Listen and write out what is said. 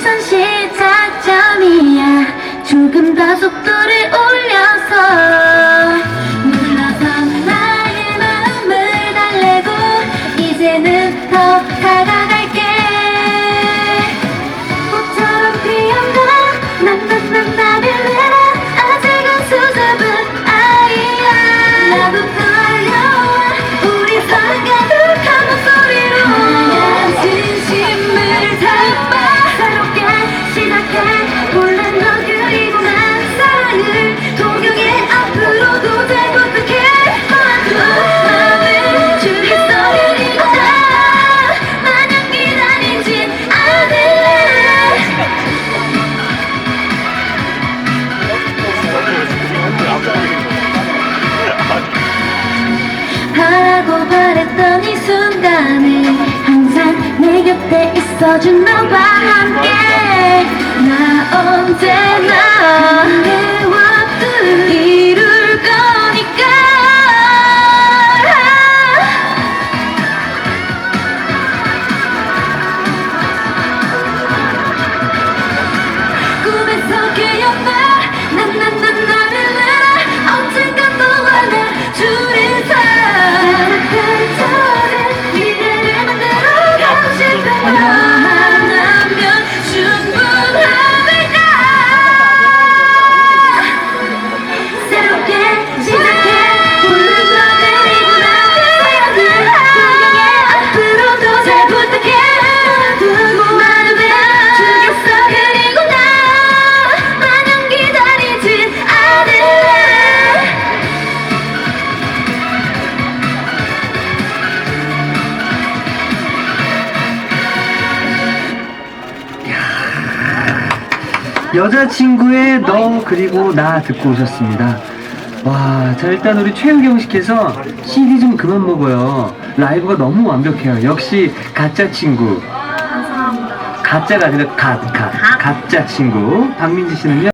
시선 시작점이야. 조금 더 속도를 올려서 눌러서 나의 마음을 달래고 이제는 더 다가 이 순간에 항상 내 곁에 있어준 너와 함께. 나 언제 여자친구의 너 그리고 나 듣고 오셨습니다. 와, 자 일단 우리 최유경 씨께서 CD 좀 그만 먹어요. 라이브가 너무 완벽해요. 역시 가짜 친구. 가짜가 아니라 가, 가, 가짜 친구. 박민지 씨는요?